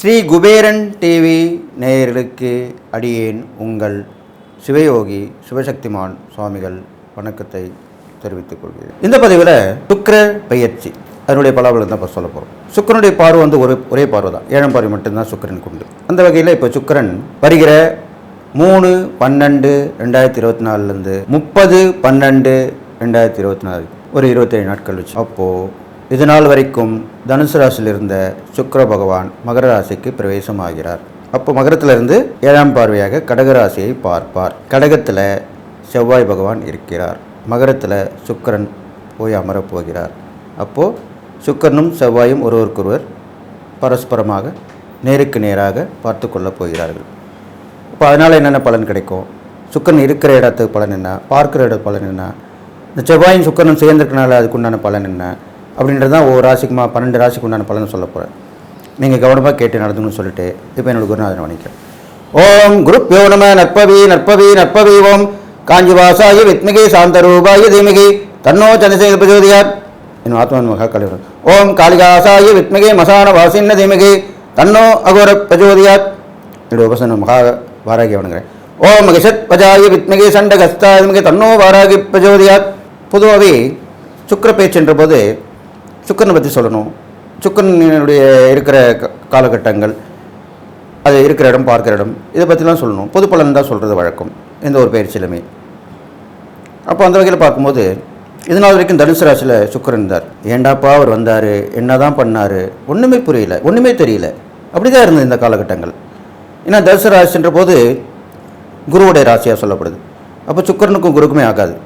Sri Kuberan TV நேயர்களுக்கு அடியேன் உங்கள் சிவயோகி சிவசக்திமான் சுவாமிகள் வணக்கத்தை தெரிவித்துக் கொள்கிறேன். இந்த பதிவில் சுக்கர பயிற்சி அதனுடைய பலாபலம் தான் இப்போ சொல்ல போகிறோம் சுக்கிரனுடைய பார்வை வந்து ஒரு ஒரே பார்வை தான். ஏழாம் பார்வை மட்டும்தான் சுக்கிரனுக்கு உண்டு அந்த வகையில் இப்போ சுக்கரன் வருகிற மூணு பன்னெண்டு ரெண்டாயிரத்தி இருபத்தி நாலுலேருந்து முப்பது பன்னெண்டு ரெண்டாயிரத்தி இருபத்தி நாலு ஒரு இருபத்தேழு நாட்கள் வச்சு. அப்போது இது நாள் வரைக்கும் தனுசு ராசியில் இருந்த சுக்கர பகவான் மகர ராசிக்கு பிரவேசம் ஆகிறார் அப்போ மகரத்திலிருந்து ஏழாம் பார்வையாக கடகராசியை பார்ப்பார். கடகத்தில் செவ்வாய் பகவான் இருக்கிறார். மகரத்தில் சுக்கிரன் போய் அமரப் போகிறார். அப்போது சுக்கரனும் செவ்வாயும் ஒருவருக்கொருவர் பரஸ்பரமாக நேருக்கு நேராக பார்த்து கொள்ளப் போகிறார்கள். இப்போ அதனால் என்னென்ன பலன் கிடைக்கும்? சுக்கரன் இருக்கிற இடத்துக்கு பலன் என்ன? பார்க்குற இட பலன் என்ன? இந்த செவ்வாயும் சுக்கரனும் சேர்ந்துருக்கனால அதுக்கு உண்டான பலன் என்ன? அப்படின்றது தான் ஒவ்வொரு ராசிக்குமா பன்னெண்டு ராசிக்கு உண்டான பலன் சொல்ல போகிறேன் நீங்கள் கவனமாக கேட்டு நடந்துங்கன்னு சொல்லிட்டு இப்போ என்னோட குருநாதனை வணிக்கிறேன் ஓம் குருப்யோ நம நற்பவி நற்பவி நற்பவி ஓம். காஞ்சிவாசாய வித்மிகி சாந்தரூபாய தீமிகி. தன்னோ சந்திரசேகர் பிரஜோதியார் என் ஆத்மன் மகா கலிவரன் ஓம் காளிகாசாய வித்மிகி மசான வாசின்ன தீமிகி. தன்னோ அகோர பிரஜோதியார் என்னுடைய உபசன மகா வாராகி வணங்குறேன் ஓம் மகிஷத் பஜாய வித்மிகி சண்டகஸ்தாத்மிகி தன்னோ வாராகி பிரஜோதியார் பொதுவாகவே சுக்கர பேச்சுன்ற போது சுக்கரனை பற்றி சொல்லணும். சுக்கரனுடைய இருக்கிற க- காலகட்டங்கள் அது இருக்கிற இடம் பார்க்குற இடம் இதை பற்றிலாம் சொல்லணும். பொது பலன் தான் சொல்கிறது வழக்கம் எந்த ஒரு பயிற்சியிலுமே. அப்போ அந்த வகையில் பார்க்கும்போது இது நாள் வரைக்கும் தனுசு ராசியில் சுக்கிரன் இருந்தார். ஏண்டாப்பா அவர் வந்தார் என்ன தான் பண்ணார் ஒன்றுமே புரியல ஒன்றுமே தெரியல. அப்படி தான் இருந்தது இந்த காலகட்டங்கள். ஏன்னா தனுசு ராசின்ற போது குருவுடைய ராசியாக சொல்லப்படுது. அப்போ சுக்கிரனுக்கும் குருக்குமே ஆகாது.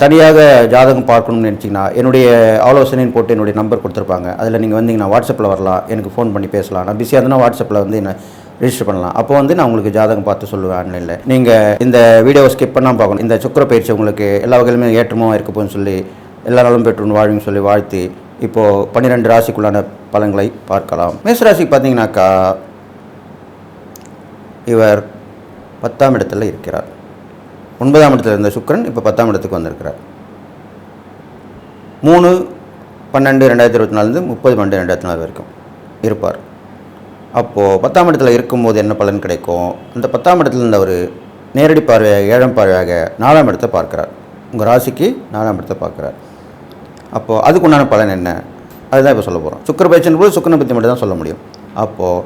தனியாக ஜாதகம் பார்க்கணும்னு நினச்சிங்கன்னா என்னுடைய ஆலோசனைன்னு போட்டு என்னுடைய நம்பர் கொடுத்துருப்பாங்க. அதில் நீங்கள் வந்தீங்கன்னா வாட்ஸ்அப்பில் வரலாம். எனக்கு ஃபோன் பண்ணி பேசலாம். நான் பிஸியாக இருந்தால் வாட்ஸ்அப்பில் வந்து என்ன ரிஜிஸ்டர் பண்ணலாம். அப்போ வந்து நான் உங்களுக்கு ஜாதகம் பார்த்து சொல்லுவேன் ஆன்லைனில். நீங்கள் இந்த வீடியோவை ஸ்கிப் பண்ணால் பார்க்கணும். இந்த சுக்கர பயிற்சி உங்களுக்கு எல்லா வகையிலுமே ஏற்றமாக இருக்க போகுன்னு சொல்லி எல்லா நாளும் பெற்று வாழ்வுன்னு சொல்லி வாழ்த்தி இப்போது பன்னிரெண்டு ராசிக்குள்ளான பலன்களை பார்க்கலாம். மேசராசிக்கு பார்த்தீங்கன்னாக்கா இவர் பத்தாம் இடத்துல இருக்கிறார். ஒன்பதாம் இடத்துல இருந்த சுக்கரன் இப்போ பத்தாம் இடத்துக்கு வந்திருக்கிறார். மூணு பன்னெண்டு ரெண்டாயிரத்தி இருபத்தி நாலுலேருந்து முப்பது பன்னெண்டு ரெண்டாயிரத்தி நாலு வரைக்கும் இருப்பார். அப்போது பத்தாம் இடத்துல இருக்கும்போது என்ன பலன் கிடைக்கும்? அந்த பத்தாம் இடத்துல இருந்தவர் நேரடி பார்வையாக ஏழாம் பார்வையாக நாலாம் இடத்தை பார்க்கிறார். உங்கள் ராசிக்கு நாலாம் இடத்தை பார்க்குறார். அப்போது அதுக்கு உண்டான பலன் என்ன? அதுதான் இப்போ சொல்ல போகிறோம் சுக்கர பயிற்சின் போது சுக்கரனை பற்றி மட்டும் தான் சொல்ல முடியும். அப்போது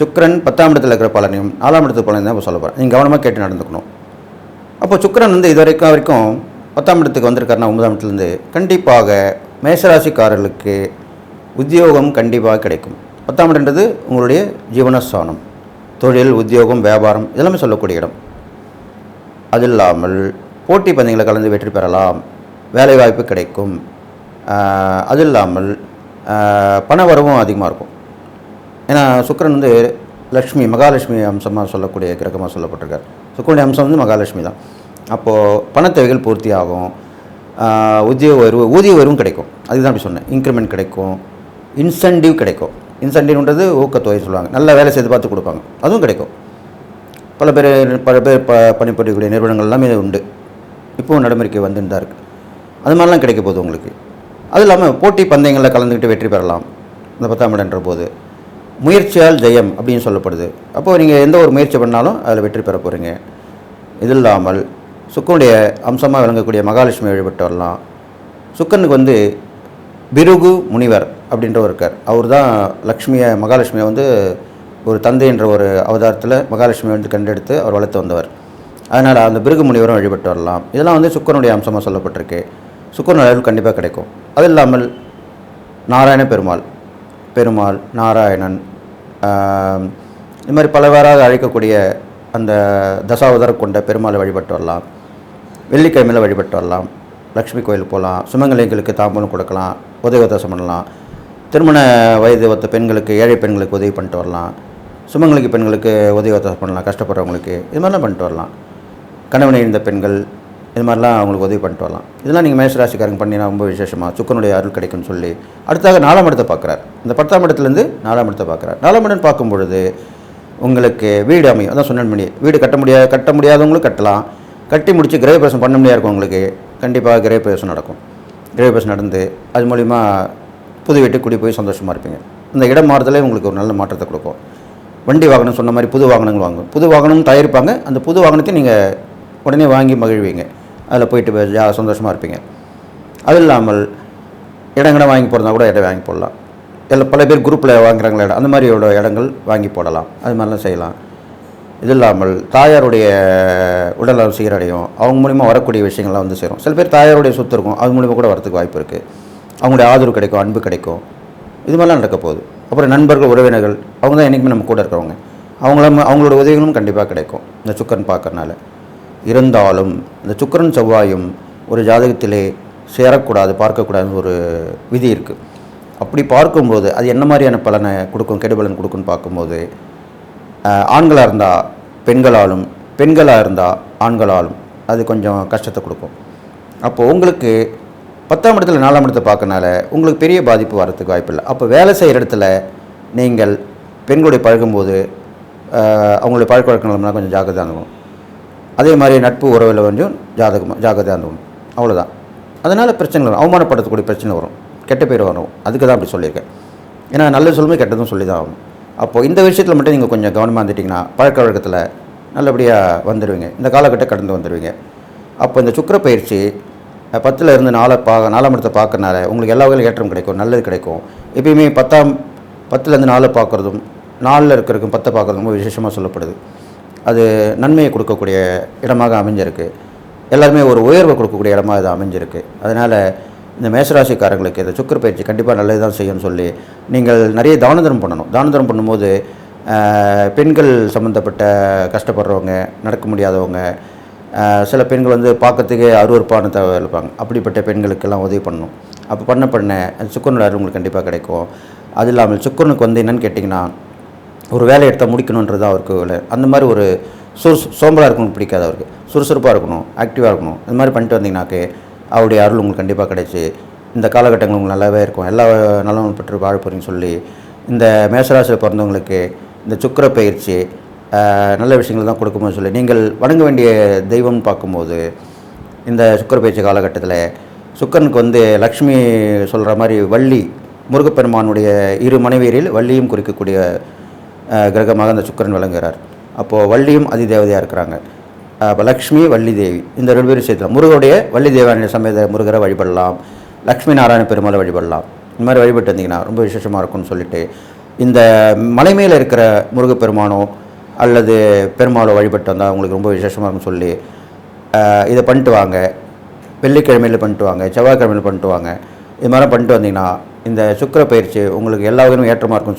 சுக்கரன் பத்தாம் இடத்தில் இருக்கிற பலனையும் நாலாம் இடத்து பலனையும் தான் இப்போ சொல்ல போகிறேன் நீங்கள் கவனமாக கேட்டு நடந்துக்கணும். அப்போ சுக்கரன் வந்து இது வரைக்கும் வரைக்கும் பத்தாம் இடத்துக்கு வந்திருக்காருன்னா ஒன்பதாம் இடத்துலேருந்து கண்டிப்பாக மேசராசிக்காரர்களுக்கு உத்தியோகம் கண்டிப்பாக கிடைக்கும். பத்தாம் இடம்ன்றது உங்களுடைய ஜீவனஸ்தானம் தொழில் உத்தியோகம் வியாபாரம் இதெல்லாமே சொல்லக்கூடிய இடம். அது இல்லாமல் போட்டி பந்தயங்களை கலந்து வெற்றி பெறலாம் வேலை வாய்ப்பு கிடைக்கும் அது இல்லாமல் பண வரவும் அதிகமாக இருக்கும். ஏன்னா சுக்கரன் வந்து லக்ஷ்மி மகாலட்சுமி அம்சமாக சொல்லக்கூடிய கிரகமாக சொல்லப்பட்டிருக்கார். சுக்கரனுடைய அம்சம் வந்து மகாலட்சுமி தான். அப்போது பணத்தேவைகள் பூர்த்தி ஆகும் உத்தியோக உயர்வு ஊதிய உயர்வும் கிடைக்கும். அதுதான் அப்படி சொன்னேன். இன்க்ரிமெண்ட் கிடைக்கும். இன்சென்டிவ் கிடைக்கும். இன்சென்டிவ்ன்றது ஊக்கத்தொகை சொல்லுவாங்க. நல்ல வேலை செய்து பார்த்து கொடுப்பாங்க. அதுவும் கிடைக்கும். பல பேர் பல பேர் ப பணிபுரியக்கூடிய நிறுவனங்கள் எல்லாமே இது உண்டு. இப்போவும் நடைமுறைக்கு வந்துட்டு தான் இருக்குது அது மாதிரிலாம் கிடைக்க போகுது உங்களுக்கு. அது இல்லாமல் போட்டி பந்தயங்களில் கலந்துக்கிட்டு வெற்றி பெறலாம். இந்த பத்தாம் இடன்ற போது. முயற்சியால் ஜெயம் அப்படின்னு சொல்லப்படுது. அப்போது நீங்கள் எந்த ஒரு முயற்சி பண்ணாலும் அதில் வெற்றி பெற போகிறீங்க இது இல்லாமல் சுக்கனுடைய அம்சமாக விளங்கக்கூடிய மகாலட்சுமி வழிபட்டு வரலாம் சுக்கனுக்கு வந்து பிருகு முனிவர் அப்படின்றவர் இருக்கார். அவர் தான் லக்ஷ்மியை மகாலட்சுமியை வந்து ஒரு தந்தை என்ற ஒரு அவதாரத்தில் மகாலட்சுமியை வந்து கண்டெடுத்து அவர் வளர்த்து வந்தவர். அதனால் அந்த பிருகு முனிவரும் வழிபட்டு வரலாம் இதெல்லாம் வந்து சுக்கனுடைய அம்சமாக சொல்லப்பட்டிருக்கு. சுக்கரன் அருள் கண்டிப்பாக கிடைக்கும். அது இல்லாமல் நாராயண பெருமாள் பெருமாள் நாராயணன் இது மாதிரி பலவாறாக அழைக்கக்கூடிய அந்த தசாவதாரம் கொண்ட பெருமாளை வழிபட்டு வரலாம் வெள்ளிக்கிழமையில் வழிபட்டு வரலாம். லக்ஷ்மி கோயிலுக்கு போகலாம். சுமங்கலைங்களுக்கு தாம்பூலம் கொடுக்கலாம். உதவி உத்தாசம் பண்ணலாம். திருமண வயது ஒத்த பெண்களுக்கு ஏழை பெண்களுக்கு உதவி பண்ணிட்டு வரலாம். சுமங்கலிக்கு பெண்களுக்கு உதவி உத்தாசம் பண்ணலாம். கஷ்டப்படுறவங்களுக்கு இது மாதிரிலாம் பண்ணிட்டு வரலாம். கணவனை இருந்த பெண்கள் இது மாதிரிலாம் அவங்களுக்கு உதவி பண்ணிட்டு வரலாம். இதெல்லாம் நீங்கள் மேஷராசிக்காரங்க பண்ணினா ரொம்ப விசேஷமாக சுக்கனுடைய அருள் கிடைக்கும்னு சொல்லி அடுத்தாக நாலாம் இடத்தை பார்க்குறார். இந்த பத்தாம் இடத்துலேருந்து நாலாம் இடத்தை பார்க்குறார். நாலாம் இடம் பார்க்கும் பொழுது உங்களுக்கு வீடு அமையும். அதான் சொன்னேன் மணி வீடு கட்ட முடியாது கட்ட முடியாதவங்களும் கட்டலாம். கட்டி முடித்து கிரகப்பிரவேசம் பண்ண முடியாது இருக்கும் உங்களுக்கு. கண்டிப்பாக கிரகப்பிரவேசம் நடக்கும். கிரகப்பிரவேசம் நடந்து அது மூலிமா புது வீட்டுக்கு குடி போய் சந்தோஷமாக இருப்பீங்க. அந்த இடம் மாறுதலே உங்களுக்கு ஒரு நல்ல மாற்றத்தை கொடுக்கும். வண்டி வாகனம் சொன்ன மாதிரி புது வாகனங்கள் வாங்கும். புது வாகனம் தயாரிப்பாங்க அந்த புது வாகனத்தை நீங்கள் உடனே வாங்கி மகிழ்வீங்க. அதில் போயிட்டு போய் ஜா சந்தோஷமாக இருப்பீங்க. அது இல்லாமல் இடங்களை வாங்கி போகிறதா கூட இடம் வாங்கி போடலாம். இல்லை பல பேர் குரூப்பில் வாங்குறாங்களே இடம் அந்த மாதிரியோட இடங்கள் வாங்கி போடலாம். அது மாதிரிலாம் செய்யலாம். இது இல்லாமல் தாயாருடைய உடல் சீரடையும். அவங்க மூலிமா வரக்கூடிய விஷயங்கள்லாம் வந்து சேரும். சில பேர் தாயாருடைய சொத்து இருக்கும். அது மூலிமா கூட வரத்துக்கு வாய்ப்பு இருக்குது அவங்களுடைய ஆதரவு கிடைக்கும் அன்பு கிடைக்கும். இது மாதிரிலாம் நடக்க போகுது. அப்புறம் நண்பர்கள் உறவினர்கள் அவங்க தான் என்றைக்குமே நம்ம கூட இருக்கிறவங்க. அவங்கள அவங்களோட உதவிகளும் கண்டிப்பாக கிடைக்கும். இந்த சுக்கரன் பார்க்கறனால. இருந்தாலும் இந்த சுக்கரன் செவ்வாயும் ஒரு ஜாதகத்திலே சேரக்கூடாது பார்க்கக்கூடாதுன்னு ஒரு விதி இருக்குது அப்படி பார்க்கும்போது அது என்ன மாதிரியான பலனை கொடுக்கும் கெடுபலன் கொடுக்குன்னு பார்க்கும்போது ஆண்களாக இருந்தால் பெண்களாலும் பெண்களாக இருந்தால் ஆண்களாலும் அது கொஞ்சம் கஷ்டத்தை கொடுக்கும். அப்போது உங்களுக்கு பத்தாம் இடத்துல நாலாம் இடத்தை பார்க்கனால உங்களுக்கு பெரிய பாதிப்பு வர்றதுக்கு வாய்ப்பில்லை. அப்போ வேலை செய்கிற இடத்துல நீங்கள் பெண்களுடைய பழகும்போது அவங்களுடைய பழக்க வழக்கங்கள்லாம் கொஞ்சம் ஜாக்கிரதையாக இருக்கணும் அதே மாதிரி நட்பு உறவில் கொஞ்சம் ஜாதகமாக ஜாக்கிரதையாக இருந்துக்கணும். அவ்வளோதான் அதனால் பிரச்சனை வரும். அவமானப்படுத்தக்கூடிய பிரச்சனை வரும். கெட்ட பேர் வரும். அதுக்கு தான் அப்படி சொல்லியிருக்கேன். ஏன்னா நல்ல சொல்லுமே கெட்டதும் சொல்லி தான் ஆகணும். அப்போது இந்த விஷயத்தில் மட்டும் நீங்கள் கொஞ்சம் கவனமாக இருந்துட்டிங்கன்னா பழக்க வழக்கத்தில் நல்லபடியாக வந்துடுவீங்க இந்த காலகட்டம் கடந்து வந்துடுவீங்க அப்போ இந்த சுக்கிர பயிற்சி பத்தில் இருந்து நாலு பா நாலாம் இடத்தை பார்க்கறனால உங்களுக்கு எல்லா வகையிலும் ஏற்றம் கிடைக்கும் நல்லது கிடைக்கும். எப்பயுமே பத்தாம் பத்துலேருந்து நாலு பார்க்குறதும் நாலில் இருக்கிறதுக்கும் பத்தை பார்க்குறதும் ரொம்ப விசேஷமாக சொல்லப்படுது. அது நன்மையை கொடுக்கக்கூடிய இடமாக அமைஞ்சிருக்கு. எல்லாருமே ஒரு உயர்வை கொடுக்கக்கூடிய இடமாக இது அமைஞ்சிருக்கு. அதனால் இந்த மேசராசிக்காரங்களுக்கு இந்த சுக்கர பயிற்சி கண்டிப்பாக நல்லது தான் செய்யும்னு சொல்லி நீங்கள் நிறைய தான பண்ணணும். தான பண்ணும்போது பெண்கள் சம்மந்தப்பட்ட கஷ்டப்படுறவங்க நடக்க முடியாதவங்க சில பெண்கள் வந்து பார்க்கறதுக்கே அருவறுப்பான தேவை இருப்பாங்க. அப்படிப்பட்ட பெண்களுக்கெல்லாம் உதவி பண்ணணும். அப்போ பண்ண பண்ண அந்த சுக்கரனோட அருள் உங்களுக்கு கண்டிப்பாக கிடைக்கும். அது இல்லாமல் சுக்கரனுக்கு வந்து என்னன்னு கேட்டிங்கன்னா ஒரு வேலை எடுத்தால் முடிக்கணுன்றது அவருக்கு வேலை அந்த மாதிரி ஒரு சுறு சோம்பலாக இருக்கணும் பிடிக்காது அவருக்கு சுறுசுறுப்பாக இருக்கணும் ஆக்டிவாக இருக்கணும். இந்த மாதிரி பண்ணிட்டு வந்தீங்கன்னாக்கே அவருடைய அருள் உங்களுக்கு கண்டிப்பாக கிடைச்சி. இந்த காலகட்டங்கள் உங்களுக்கு நல்லாவே இருக்கும். எல்லா நலமும் பெற்று வாழ போகிறீங்கன்னு சொல்லி இந்த மேசராசியில் பிறந்தவங்களுக்கு இந்த சுக்கிர பயிற்சி நல்ல விஷயங்கள் தான் கொடுக்கும்போது சொல்லி நீங்கள் வணங்க வேண்டிய தெய்வம்னு பார்க்கும்போது இந்த சுக்கிர பயிற்சி காலகட்டத்தில் சுக்கரனுக்கு வந்து லக்ஷ்மி சொல்கிற மாதிரி வள்ளி முருகப்பெருமானுடைய இரு மனைவியரில் வள்ளியும் குறிக்கக்கூடிய கிரகமாக அந்த சுக்கிரன் விளங்குகிறார். அப்போது வள்ளியும் அதிதேவதையாக இருக்கிறாங்க. லக்ஷ்மி வள்ளி தேவி இந்த ரெண்டு பேரும் சேர்த்துல முருகனுடைய வள்ளி தேவானிய சமேத முருகரை வழிபடலாம். லக்ஷ்மி நாராயண பெருமாளை வழிபடலாம். இந்த மாதிரி வழிபட்டு வந்தீங்கன்னா ரொம்ப விசேஷமாக இருக்கும்னு சொல்லிட்டு இந்த மலை மேலே இருக்கிற முருகப்பெருமானோ அல்லது பெருமாளோ வழிபட்டு வந்தால் உங்களுக்கு ரொம்ப விசேஷமாக இருக்கும்னு சொல்லி இதை பண்ணிட்டு வாங்க. வெள்ளிக்கிழமையில் பண்ணிட்டு வாங்க. செவ்வாய்க்கிழமையில் பண்ணிட்டு வாங்க. இது மாதிரி பண்ணிட்டு வந்தீங்கன்னா இந்த சுக்கர பயிற்சி உங்களுக்கு எல்லா வகையிலும் ஏற்றமாக இருக்கும்